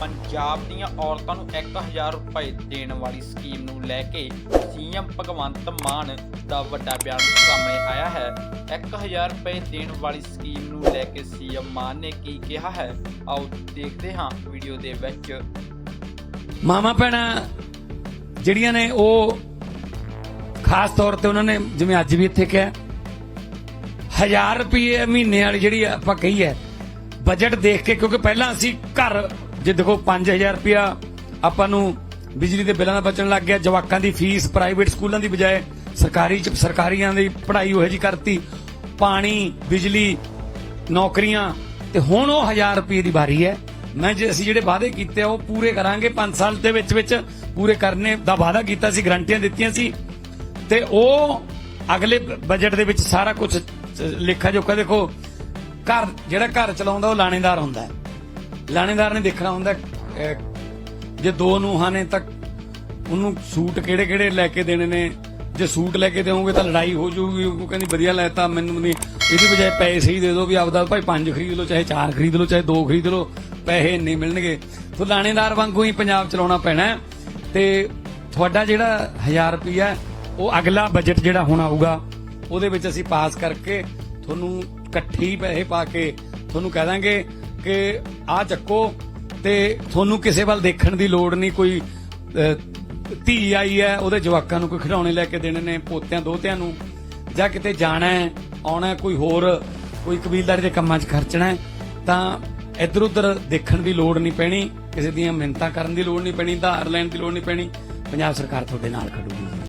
ਪੰਜਾਬ ਦੀਆਂ ਔਰਤਾਂ ਨੂੰ 1000 ਰੁਪਏ ਦੇਣ ਵਾਲੀ ਸਕੀਮ ਨੂੰ ਲੈ ਕੇ ਸੀਐਮ ਭਗਵੰਤ ਮਾਨ ਦਾ ਵੱਡਾ ਬਿਆਨ ਸਾਹਮਣੇ ਆਇਆ ਹੈ। 1000 ਰੁਪਏ ਦੇਣ ਵਾਲੀ ਸਕੀਮ ਨੂੰ ਲੈ ਕੇ ਸੀਐਮ ਮਾਨ ਨੇ ਕੀ ਕਿਹਾ ਹੈ? ਆਓ ਦੇਖਦੇ ਹਾਂ ਵੀਡੀਓ ਦੇ ਵਿੱਚ। ਮਾਮਾ ਭੈਣਾਂ, ਜਿਹੜੀਆਂ ਨੇ ਉਹ ਖਾਸ ਤੌਰ ਤੇ ਉਹਨਾਂ ਨੇ ਜਿਵੇਂ ਅੱਜ ਵੀ ਇੱਥੇ ਕਿਹਾ, ਹਜ਼ਾਰ ਰੁਪਏ ਮਹੀਨੇ ਵਾਲੀ ਜਿਹੜੀ ਆਪਾਂ ਕਹੀ ਹੈ ਬਜਟ ਦੇਖ ਕੇ, ਕਿਉਂਕਿ ਪਹਿਲਾਂ ਅਸੀਂ ਘਰ ਜੇ ਦੇਖੋ 5000 ਰੁਪਇਆ ਆਪਾਂ ਨੂੰ ਬਿਜਲੀ ਦੇ ਬਿੱਲਾਂ ਦਾ ਬਚਣ ਲੱਗ ਗਿਆ, ਜਵਾਕਾਂ ਦੀ ਫੀਸ ਪ੍ਰਾਈਵੇਟ ਸਕੂਲਾਂ ਦੀ ਬਜਾਏ ਸਰਕਾਰੀ ਚ, ਸਰਕਾਰੀਆਂ ਦੀ ਪੜ੍ਹਾਈ ਉਹੋ ਜੀ ਕਰਤੀ, ਪਾਣੀ, ਬਿਜਲੀ, ਨੌਕਰੀਆਂ, ਤੇ ਹੁਣ ਉਹ 1000 ਰੁਪਏ ਦੀ ਵਾਰੀ ਹੈ। ਮੈਂ ਜੇ ਅਸੀਂ ਜਿਹੜੇ ਵਾਅਦੇ ਕੀਤੇ ਉਹ ਪੂਰੇ ਕਰਾਂਗੇ। 5 ਸਾਲ ਦੇ ਵਿੱਚ ਵਿੱਚ ਪੂਰੇ ਕਰਨੇ ਦਾ ਵਾਅਦਾ ਕੀਤਾ ਸੀ, ਗਰੰਟੀਆਂ ਦਿੱਤੀਆਂ ਸੀ। ਤੇ ਉਹ ਅਗਲੇ ਬਜਟ ਦੇ ਵਿੱਚ ਸਾਰਾ ਕੁਝ ਲੇਖਾ ਜੋਖਾ ਦੇਖੋ, ਘਰ, ਜਿਹੜਾ ਘਰ ਚਲਾਉਂਦਾ, ਉਹ ਲਾਣੇਦਾਰ ਹੁੰਦਾ ਹੈ। ਲਾਣੇਦਾਰ ਨੇ ਦੇਖਣਾ ਹੁੰਦਾ ਅਹ, ਜੇ ਦੋ ਨੂੰਹਾਂ ਨੇ ਤਾਂ ਉਹਨੂੰ ਸੂਟ ਕਿਹੜੇ ਕਿਹੜੇ ਲੈ ਕੇ ਦੇਣੇ ਨੇ? ਜੇ ਸੂਟ ਲੈ ਕੇ ਦੇਵੋਗੇ ਤਾਂ ਲੜਾਈ ਹੋ ਜਾਊਗੀ। ਉਹ ਕਹਿੰਦੀ ਵਧੀਆ ਲੈਤਾ ਮੈਨੂੰ ਨਹੀਂ। ਇਹਦੀ ਬਜਾਏ ਪੈਸੇ ਹੀ ਦੇ ਦਿਓ ਵੀ ਆਪਦਾ ਭਾਈ ਪੰਜ ਖਰੀਦ ਲਓ ਚਾਹੇ ਚਾਰ ਖਰੀਦ ਲਓ ਚਾਹੇ ਦੋ ਖਰੀਦ ਲਓ ਪੈਸੇ ਇੰਨੇ ਮਿਲਣਗੇ। ਸੋ ਲਾਣੇਦਾਰ ਵਾਂਗੂ ਹੀ ਪੰਜਾਬ ਚਲਾਉਣਾ ਪੈਣਾ ਹੈ। ਤੇ ਤੁਹਾਡਾ ਜਿਹੜਾ 1000 ਰੁਪਿਆ ਉਹ ਅਗਲਾ ਬਜਟ ਜਿਹੜਾ ਹੁਣ ਆਊਗਾ ਉਹਦੇ ਵਿੱਚ ਅਸੀਂ ਪਾਸ ਕਰਕੇ ਤੁਹਾਨੂੰ ਇਕੱਠੀ ਪੈਸੇ ਪਾ ਕੇ ਤੁਹਾਨੂੰ ਕਹਿ ਦਾਂਗੇ ਕਿ ਆ ਚੱਕੋ ਤੇ ਤੁਹਾਨੂੰ ਕਿਸੇ ਵੱਲ ਦੇਖਣ ਦੀ ਲੋੜ ਨਹੀਂ, ਕੋਈ ਧੀ ਆਈ ਹੈ, ਉਹਦੇ ਜਵਾਕਾਂ ਨੂੰ ਕੋਈ ਖਿਡੌਣੇ ਲੈ ਕੇ ਦੇਣੇ ਨੇ, ਪੋਤਿਆਂ, ਦੋਤਿਆਂ ਨੂੰ, ਜਾਂ ਕਿਤੇ ਜਾਣਾ ਹੈ, ਆਉਣਾ ਕੋਈ ਹੋਰ, ਕੋਈ ਕਬੀਲਦਾਰੀ ਦੇ ਕੰਮਾਂ 'ਚ ਖਰਚਣਾ ਤਾਂ ਇੱਧਰ ਉੱਧਰ ਦੇਖਣ ਦੀ ਲੋੜ ਨਹੀਂ ਪੈਣੀ, ਕਿਸੇ ਦੀਆਂ ਮਿੰਨਤਾਂ ਕਰਨ ਦੀ ਲੋੜ ਨਹੀਂ ਪੈਣੀ, ਧਾਰ ਲੈਣ ਦੀ ਲੋੜ ਨਹੀਂ ਪੈਣੀ, ਪੰਜਾਬ ਸਰਕਾਰ ਤੁਹਾਡੇ ਨਾਲ ਖੜੂਗੀ।